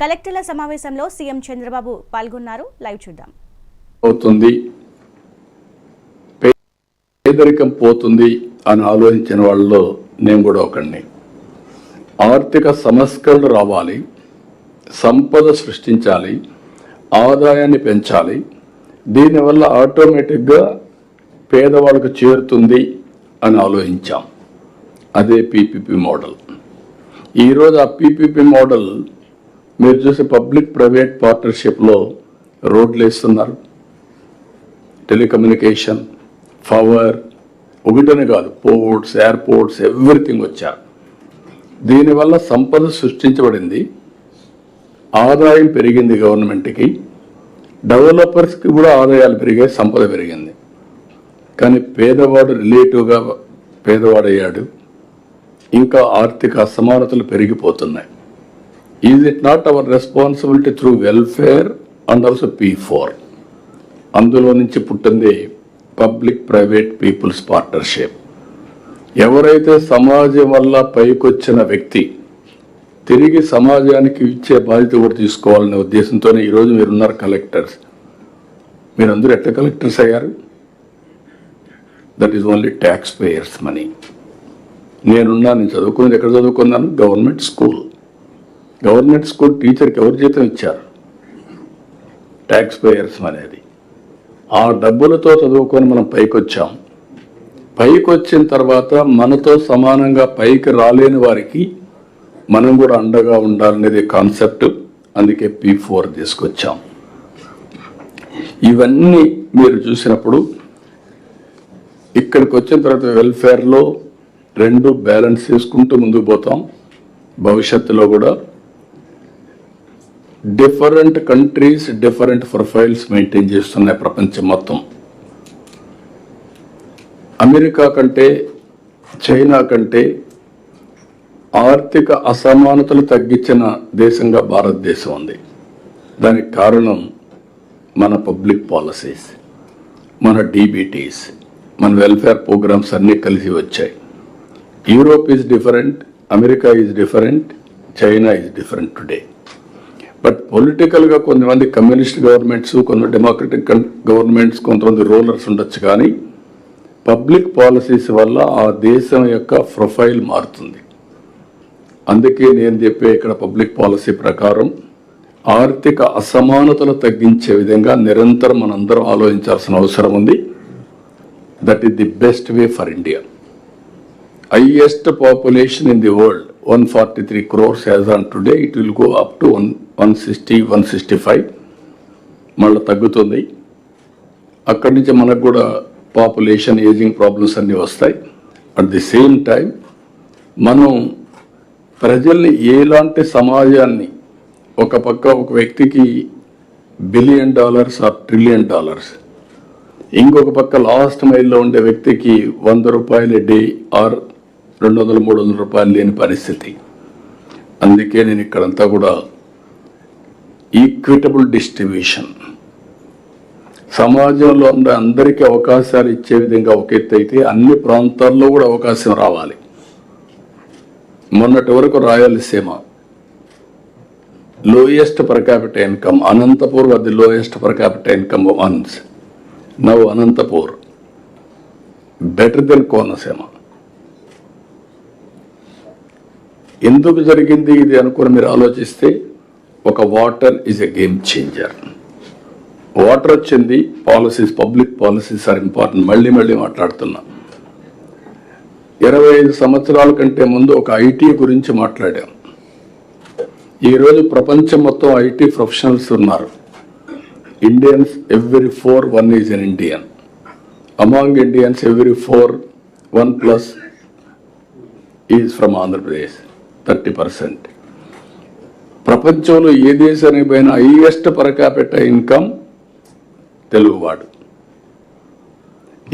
కలెక్టర్ల సమావేశంలో సీఎం చంద్రబాబు పాల్గొన్నారు. లైవ్ చూద్దాం. అవుతుంది పేదరికం పోతుంది అని ఆలోచించిన వాళ్ళలో నేను కూడా ఒకడిని. ఆర్థిక సంస్కరణలు రావాలి. సంపద సృష్టించాలి. ఆదాయాన్ని పెంచాలి. దీనివల్ల ఆటోమేటిక్గా పేదవాళ్ళకు చేరుతుంది అని ఆలోచించాం. అదే పీపీపీ మోడల్. ఈరోజు ఆ పీపీపీ మోడల్ మీరు చూసే పబ్లిక్ ప్రైవేట్ పార్ట్నర్షిప్లో రోడ్లు వేస్తున్నారు. టెలికమ్యూనికేషన్ పవర్ ఒకటనే కాదు పోర్ట్స్ ఎయిర్పోర్ట్స్ ఎవ్రీథింగ్ వచ్చారు. దీనివల్ల సంపద సృష్టించబడింది. ఆదాయం పెరిగింది గవర్నమెంట్కి. డెవలపర్స్కి కూడా ఆదాయాలు పెరిగాయి సంపద పెరిగింది. కానీ పేదవాడు రిలేటివ్గా పేదవాడయ్యాడు. ఇంకా ఆర్థిక అసమానతలు పెరిగిపోతున్నాయి. Is it not our responsibility through welfare and also P four అందులో నుంచి పుట్టింది పబ్లిక్ ప్రైవేట్ పీపుల్స్ పార్ట్నర్షిప్ ఎవరైతే సమాజం వల్ల పైకొచ్చిన వ్యక్తి తిరిగి సమాజానికి ఇచ్చే బాధ్యత కూడా తీసుకోవాలనే ఉద్దేశంతోనే ఈరోజు మీరున్నారు కలెక్టర్స్ మీరందరూ ఎట్లా కలెక్టర్స్ అయ్యారు? That is only tax payers money నేనున్నా నేను చదువుకున్నది ఎక్కడ చదువుకున్నాను? గవర్నమెంట్ స్కూల్ గవర్నమెంట్ స్కూల్ టీచర్కి ఎవరు జీతం ఇచ్చారు? ట్యాక్స్ పేయర్స్ అనేది. ఆ డబ్బులతో చదువుకొని మనం పైకి వచ్చాం పైకి వచ్చిన తర్వాత మనతో సమానంగా పైకి రాలేని వారికి మనం కూడా అండగా ఉండాలనేది కాన్సెప్ట్. అందుకే పీ ఫోర్ తీసుకొచ్చాం. ఇవన్నీ మీరు చూసినప్పుడు ఇక్కడికి వచ్చిన తర్వాత వెల్ఫేర్లో రెండు బ్యాలెన్స్ చేసుకుంటూ ముందుకు పోతాం. భవిష్యత్తులో కూడా different countries different profiles maintain చేస్తున్నాయి ప్రపంచం మొత్తం. అమెరికా కంటే చైనా కంటే ఆర్థిక అసమానతలు తగ్గించిన దేశంగా భారతదేశం ఉంది. దానికి కారణం మన పబ్లిక్ పాలసీస్ మన డీబీటీస్ మన వెల్ఫేర్ ప్రోగ్రామ్స్ అన్నీ కలిసి వచ్చాయి. Europe is different America is different China is different today. But పొలిటికల్గా కొంతమంది కమ్యూనిస్ట్ గవర్నమెంట్స్ కొంత డెమోక్రటిక్ గవర్నమెంట్స్ కొంతమంది రూలర్స్ ఉండొచ్చు కానీ పబ్లిక్ పాలసీస్ వల్ల ఆ దేశం యొక్క ప్రొఫైల్ మారుతుంది. అందుకే నేను చెప్పే ఇక్కడ పబ్లిక్ పాలసీ ప్రకారం ఆర్థిక అసమానతలు తగ్గించే విధంగా నిరంతరం మనందరం ఆలోచించాల్సిన అవసరం ఉంది. That is the best way for India highest population in the world, 143 crores as on today, it will go up to one sixty one sixty five. మళ్ళీ తగ్గుతుంది. అక్కడి నుంచి మనకు కూడా పాపులేషన్ ఏజింగ్ ప్రాబ్లమ్స్ అన్నీ వస్తాయి. అట్ ది సేమ్ టైం మనం ప్రజల్ని ఎలాంటి సమాజాన్ని ఒక పక్క ఒక వ్యక్తికి billion dollars or trillion dollars ఇంకొక పక్క లాస్ట్ మైల్లో ఉండే వ్యక్తికి వంద రూపాయల డే ఆర్ రెండు వందల మూడు వందల రూపాయలు లేని పరిస్థితి. అందుకే నేను ఇక్కడంతా కూడా ఈక్విటబుల్ డిస్ట్రిబ్యూషన్ సమాజంలో ఉన్న అందరికీ అవకాశాలు ఇచ్చే విధంగా ఒక ఎత్తు అయితే అన్ని ప్రాంతాల్లో కూడా అవకాశం రావాలి. మొన్నటి వరకు Rayalaseema lowest per capita income Anantapur అది the lowest per capita income once now Anantapur better then Konaseema. ఎందుకు జరిగింది ఇది అనుకుని మీరు ఆలోచిస్తే ఒక water is a game changer water వచ్చింది policies public policies are important మళ్ళీ మళ్ళీ మాట్లాడుతున్నా. ఇరవై ఐదు సంవత్సరాల కంటే ముందు ఒక ఐటీ గురించి మాట్లాడాం. ఈరోజు ప్రపంచం మొత్తం ఐటీ ప్రొఫెషనల్స్ ఉన్నారు. Indians every four one is an Indian among Indians every four one plus is from Andhra Pradesh thirty percent ప్రపంచంలో ఏ దేశానికి పోయినా హైయెస్ట్ పరకాపెట్ట ఇన్కమ్ తెలుగువాడు.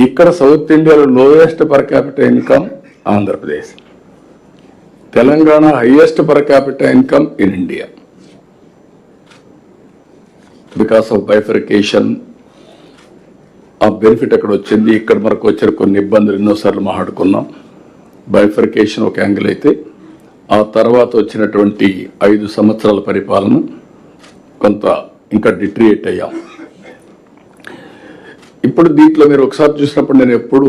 ఇక్కడ సౌత్ ఇండియాలో lowest per capita income Andhra Pradesh. Telangana highest per capita income in India because of bifurcation ఆ benefit అక్కడ వచ్చింది ఇక్కడ మనకు వచ్చిన కొన్ని ఇబ్బందులు ఎన్నోసార్లు మాట్లాడుకున్నాం. బైఫర్కేషన్ ఒక యాంగిల్ అయితే ఆ తర్వాత వచ్చినటువంటి ఐదు సంవత్సరాల పరిపాలన కొంత ఇంకా డిట్రియేట్ అయ్యాం. ఇప్పుడు దీంట్లో మీరు ఒకసారి చూసినప్పుడు నేను ఎప్పుడు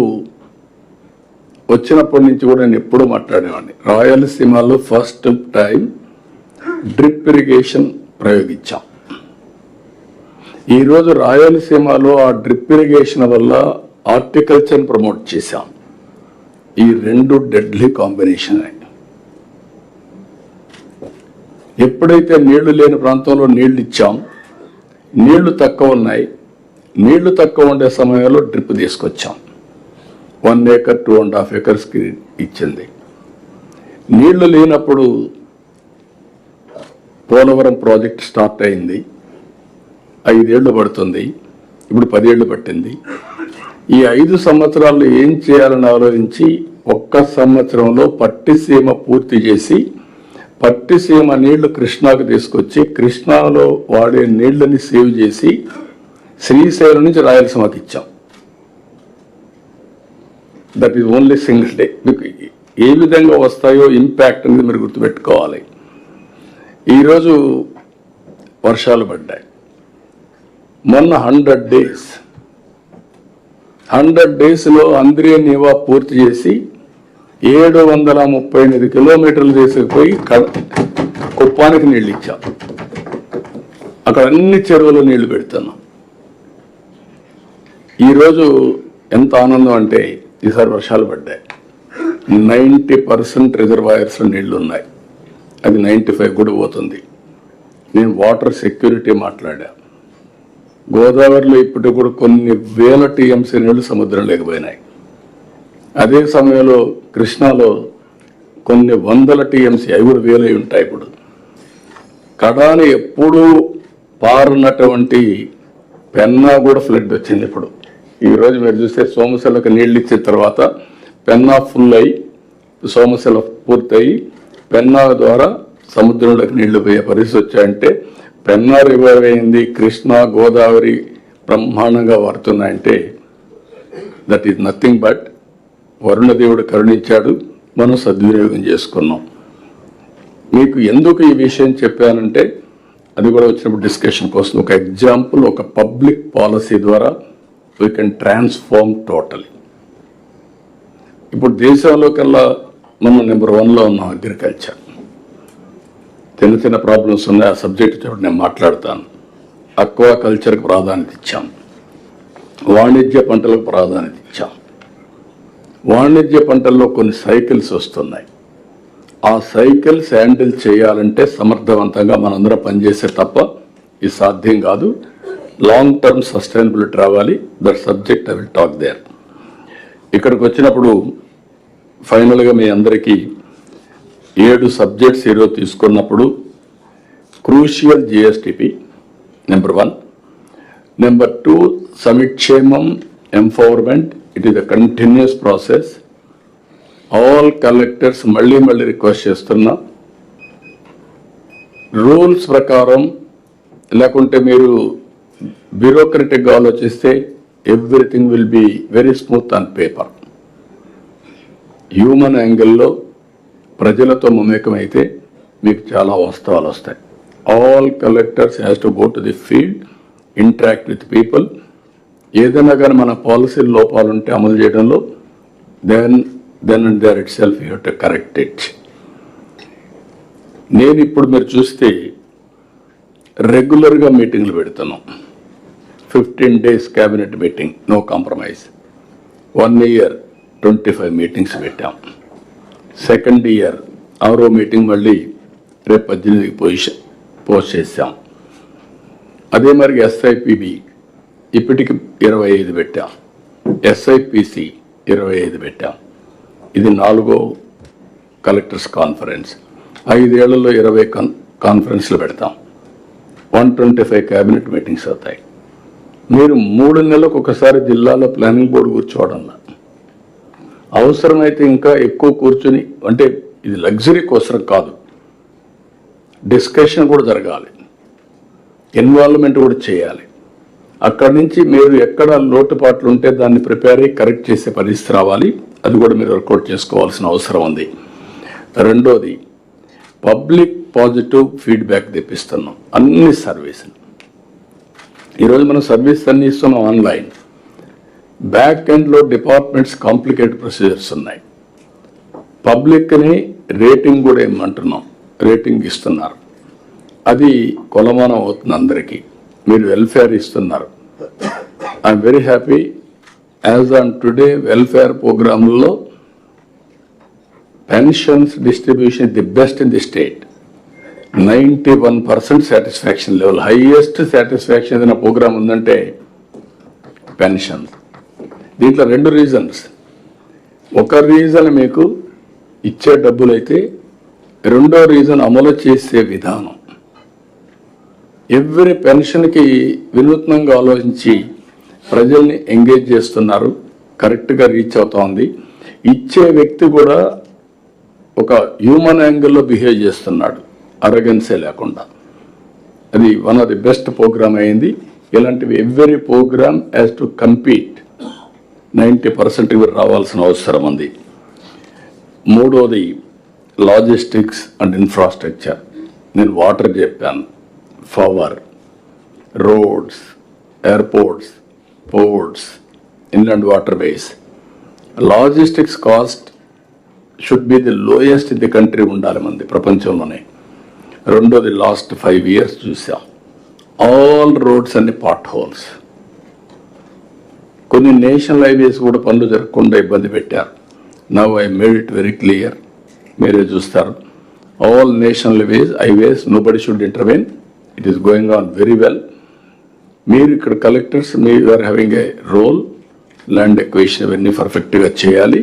వచ్చినప్పటి నుంచి కూడా నేను ఎప్పుడూ మాట్లాడేవాడిని. రాయలసీమలో ఫస్ట్ టైం డ్రిప్ ఇరిగేషన్ ప్రయోగించాం. ఈరోజు రాయలసీమలో ఆ డ్రిప్ ఇరిగేషన్ వల్ల ఆర్టికల్చర్ ప్రమోట్ చేశాం. ఈ రెండు డెడ్లీ కాంబినేషన్ ఎప్పుడైతే నీళ్ళు లేని ప్రాంతంలో నీళ్ళు ఇచ్చాం నీళ్ళు తక్కువ ఉన్నాయి. నీళ్ళు తక్కువ ఉండే సమయంలో డ్రిప్ తీసుకొచ్చాం. One acre two and half ఏకర్స్కి ఇచ్చింది. నీళ్ళు లేనప్పుడు పోలవరం ప్రాజెక్ట్ స్టార్ట్ అయింది. ఐదేళ్ళు పడుతుంది. ఇప్పుడు పదేళ్ళు పట్టింది. ఈ ఐదు సంవత్సరాలు ఏం చేయాలని ఆలోచించి ఒక్క సంవత్సరంలో పట్టిసీమ పూర్తి చేసి పట్టిసీమ నీళ్ళు కృష్ణాకు తీసుకొచ్చి కృష్ణాలో వాడే నీళ్ళని సేవ్ చేసి శ్రీశైలం నుంచి రాయలసీమకి ఇచ్చాం. That is only single day మీకు ఏ విధంగా వస్తాయో ఇంపాక్ట్ అనేది మీరు గుర్తుపెట్టుకోవాలి. ఈరోజు వర్షాలు పడ్డాయి. మొన్న హండ్రెడ్ డేస్ హండ్రెడ్ డేస్లో అంద్రియ నివా పూర్తి చేసి ఏడు వందల ముప్పై ఎనిమిది కిలోమీటర్లు తీసుకుపోయి కుప్పానికి నీళ్ళు ఇచ్చాం అక్కడ అన్ని చెరువులు నీళ్ళు పెడుతున్నాం. ఈరోజు ఎంత ఆనందం అంటే ఈసారి వర్షాలు పడ్డాయి. నైంటీ పర్సెంట్ రిజర్వాయర్స్లో నీళ్ళు ఉన్నాయి అది నైంటీ ఫైవ్ కూడా పోతుంది. నేను వాటర్ సెక్యూరిటీ మాట్లాడా. గోదావరిలో ఇప్పటికి కూడా కొన్ని వేల టీఎంసీ నీళ్ళు సముద్రం లేకపోయినాయి అదే సమయంలో కృష్ణాలో కొన్ని వందల టీఎంసీ అవి కూడా వేలై ఉంటాయి ఇప్పుడు. కడాని ఎప్పుడూ పారున్నటువంటి పెన్నా కూడా ఫ్లడ్ వచ్చింది ఇప్పుడు. ఈరోజు మీరు చూస్తే సోమశిలకు నీళ్ళు ఇచ్చిన తర్వాత పెన్నా ఫుల్ అయి సోమశిల పూర్తయి పెన్నా ద్వారా సముద్రంలోకి నీళ్ళు పోయే పరిస్థితి వచ్చాయంటే పెన్నా రివర్ అయింది కృష్ణ గోదావరి బ్రహ్మాండంగా వాడుతున్నాయంటే దట్ ఈజ్ నథింగ్ బట్ వరుణదేవుడు కరుణించాడు. మనం సద్వినియోగం చేసుకున్నాం. మీకు ఎందుకు ఈ విషయం చెప్పానంటే అది కూడా వచ్చినప్పుడు డిస్కషన్ కోసం ఒక ఎగ్జాంపుల్ ఒక పబ్లిక్ పాలసీ ద్వారా వీ కెన్ ట్రాన్స్ఫార్మ్ టోటలీ ఇప్పుడు దేశంలో కల్లా మనం నెంబర్ వన్లో ఉన్నాం అగ్రికల్చర్. చిన్న చిన్న ప్రాబ్లమ్స్ ఉన్నాయి ఆ సబ్జెక్ట్ చూడండి నేను మాట్లాడతాను. అక్వా కల్చర్కి ప్రాధాన్యత ఇచ్చాం. వాణిజ్య పంటలకు ప్రాధాన్యత ఇచ్చాం. వాణిజ్య పంటల్లో కొన్ని సైకిల్స్ వస్తున్నాయి. ఆ సైకిల్స్ హ్యాండిల్ చేయాలంటే సమర్థవంతంగా మనందరం పనిచేసే తప్ప ఇది సాధ్యం కాదు. లాంగ్ టర్మ్ సస్టైనబిలిటీ రావాలి. That subject I will talk there ఇక్కడికి వచ్చినప్పుడు ఫైనల్గా మీ అందరికీ ఏడు సబ్జెక్ట్స్ ఈరోజు తీసుకున్నప్పుడు crucial GSTP number one number two సమిక్షేమం empowerment it is a continuous process all collectors మళ్ళీ మళ్ళీ రిక్వెస్ట్ చేస్తున్నా. రూల్స్ ప్రకారం లేకుంటే మీరు బ్యూరోక్రటిక్గా ఆలోచిస్తే everything will be very smooth on paper human యాంగిల్లో ప్రజలతో మమేకమైతే మీకు చాలా వాస్తవాలు వస్తాయి. All collectors has to go to the field interact with people ఏదైనా కానీ మన పాలసీ లోపాలు ఉంటే అమలు చేయడంలో then then and there itself you to correct it నేను ఇప్పుడు మీరు చూస్తే రెగ్యులర్గా మీటింగ్లు పెడుతున్నాం. Fifteen days cabinet meeting no compromise one year twenty five meetings పెట్టాం. సెకండ్ ఇయర్ ఆరో మీటింగ్ మళ్ళీ రేపు పద్దెనిమిదికి పొజిషన్ పోస్ట్ చేశాం. అదే మరి ఎస్ఐపిబి ఇప్పటికి ఇరవై ఐదు పెట్టాం. ఎస్ఐపిసి ఇరవై ఐదు పెట్టాం. ఇది నాలుగో కలెక్టర్స్ కాన్ఫరెన్స్. ఐదేళ్ళలో ఇరవై కాన్ కాన్ఫరెన్స్లు పెడతాం. One twenty five cabinet meetings అవుతాయి. మీరు మూడు నెలలకు ఒకసారి జిల్లాలో ప్లానింగ్ బోర్డు కూర్చోవడంలా. అవసరమైతే ఇంకా ఎక్కువ కూర్చుని అంటే ఇది లగ్జరీ కోసం కాదు. డిస్కషన్ కూడా జరగాలి. ఇన్వాల్వ్మెంట్ కూడా చేయాలి. అక్కడి నుంచి మీరు ఎక్కడ లోటుపాట్లు ఉంటే దాన్ని ప్రిపేర్ అయ్యి కరెక్ట్ చేసే పరిస్థితి రావాలి. అది కూడా మీరు వర్కౌట్ చేసుకోవాల్సిన అవసరం ఉంది. రెండోది పబ్లిక్ పాజిటివ్ ఫీడ్బ్యాక్ తెప్పిస్తున్నాం. అన్ని సర్వీసులు. ఈరోజు మనం సర్వీస్ అన్ని ఇస్తున్నాం ఆన్లైన్. బ్యాక్ ఎండ్లో డిపార్ట్మెంట్స్ కాంప్లికేటెడ్ ప్రొసీజర్స్ ఉన్నాయి. పబ్లిక్ని రేటింగ్ కూడా ఇమ్మంటున్నాం. రేటింగ్ ఇస్తున్నారు. అది కొలమానం అవుతుంది అందరికీ. మీరు వెల్ఫేర్ ఇస్తున్నారు. I'm very happy as on today welfare ప్రోగ్రాంలో pensions distribution the best in the state ninety one percent satisfaction level highest satisfaction ఏదైనా ప్రోగ్రామ్ ఉందంటే పెన్షన్ దీంట్లో రెండు రీజన్స్ ఒక రీజన్ మీకు ఇచ్చే డబ్బులు అయితే రెండో రీజన్ అమలు చేసే విధానం. ఎవ్రీ పెన్షన్కి వినూత్నంగా ఆలోచించి ప్రజల్ని ఎంగేజ్ చేస్తున్నారు. కరెక్ట్గా రీచ్ అవుతా ఉంది ఇచ్చే వ్యక్తి కూడా ఒక హ్యూమన్ యాంగిల్లో బిహేవ్ చేస్తున్నాడు. అరగన్సే లేకుండా. అది one of the best program అయింది. ఇలాంటివి every program as to compete ninety percent రావాల్సిన అవసరం ఉంది. మూడోది లాజిస్టిక్స్ అండ్ ఇన్ఫ్రాస్ట్రక్చర్. నేను వాటర్ చెప్పాను. Power roads airports ports inland water ways logistics cost should be the lowest in the country ఉండాలి మంది ప్రపంచంలోనే. రెండోది లాస్ట్ ఫైవ్ ఇయర్స్ చూసాం. ఆల్ రోడ్స్ అన్ని పాట్ హోల్స్ కొన్ని నేషనల్ హైవేస్ కూడా పనులు జరగకుండా ఇబ్బంది పెట్టారు. Now I made it very clear మీరే చూస్తారు. All national highways highways no body should intervene it is going on very well మీరు ఇక్కడ కలెక్టర్స్ మీరు are having a role land equation ఇవన్నీ పర్ఫెక్ట్గా చేయాలి.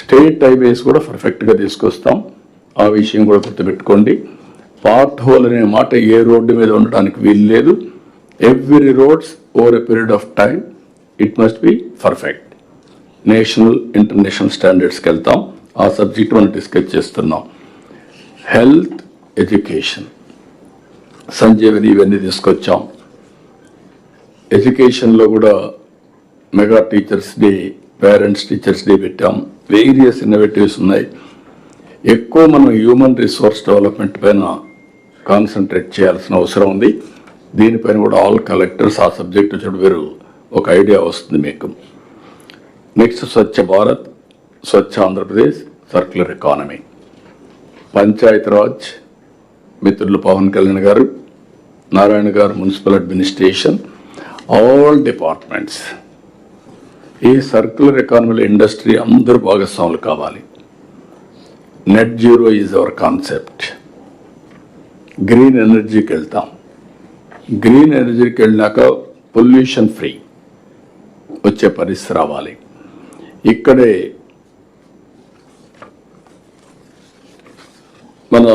స్టేట్ హైవేస్ కూడా పర్ఫెక్ట్గా తీసుకొస్తాం. ఆ విషయం కూడా గుర్తుపెట్టుకోండి. పార్ట్ హోల్ అనే మాట ఏ రోడ్డు మీద ఉండడానికి వీలు లేదు. Every roads over a period of time it must be perfect national international స్టాండర్డ్స్కి వెళ్తాం. ఆ సబ్జెక్ట్ మనం డిస్కస్ చేస్తున్నాం. హెల్త్ ఎడ్యుకేషన్ సంజీవని ఇవన్నీ తీసుకొచ్చాం. ఎడ్యుకేషన్లో కూడా mega teachers day parents teachers day పెట్టాం. వేరియస్ ఇన్నోవేటివ్స్ ఉన్నాయి. ఎక్కువ మనం హ్యూమన్ రిసోర్స్ డెవలప్మెంట్ పైన కాన్సన్ట్రేట్ చేయాల్సిన అవసరం ఉంది. దీనిపైన కూడా ఆల్ కలెక్టర్స్ ఆ సబ్జెక్ట్ వచ్చి వీరు ఒక ఐడియా వస్తుంది మీకు. Next Swachh Bharat Swachh Andhra Pradesh circular economy Panchayat Raj మిత్రులు Pawan Kalyan garu Narayana garu municipal administration all departments. ఈ సర్క్యులర్ ఎకానమీలో ఇండస్ట్రీ అందరూ భాగస్వాములు కావాలి. Net zero is our concept green ఎనర్జీకి వెళ్తాం. గ్రీన్ ఎనర్జీకి వెళ్ళినాక పొల్యూషన్ ఫ్రీ వచ్చే పరిస్థితి రావాలి. ఇక్కడే మన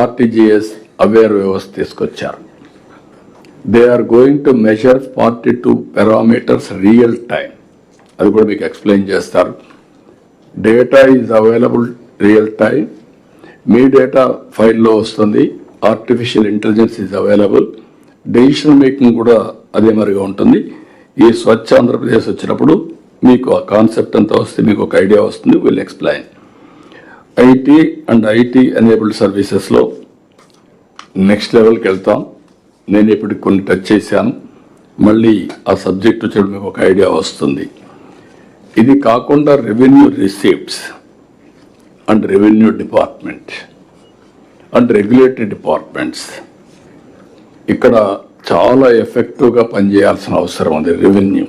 ఆర్టీజీఎస్ అవేర్ వ్యవస్థ తీసుకొచ్చారు. They are going to measure forty two parameters real time అది కూడా మీకు ఎక్స్ప్లెయిన్ చేస్తారు. Data is available real time me data ఫైల్లో వస్తుంది. Artificial intelligence is available decision making కూడా అదే మరిగా ఉంటుంది. ఈ స్వచ్ఛ ఆంధ్రప్రదేశ్ వచ్చినప్పుడు మీకు ఆ కాన్సెప్ట్ అంతా వస్తే మీకు ఒక ఐడియా వస్తుంది. Will explain IT and IT enabled సర్వీసెస్లో నెక్స్ట్ లెవెల్కి వెళ్తాం. నేను ఇప్పుడు కొన్ని టచ్ చేశాను. మళ్ళీ ఆ సబ్జెక్ట్ వచ్చి మీకు ఒక ఐడియా వస్తుంది. ఇది కాకుండా revenue receipts and revenue department and regulatory departments ఇక్కడ చాలా ఎఫెక్టివ్గా పనిచేయాల్సిన అవసరం ఉంది రెవెన్యూ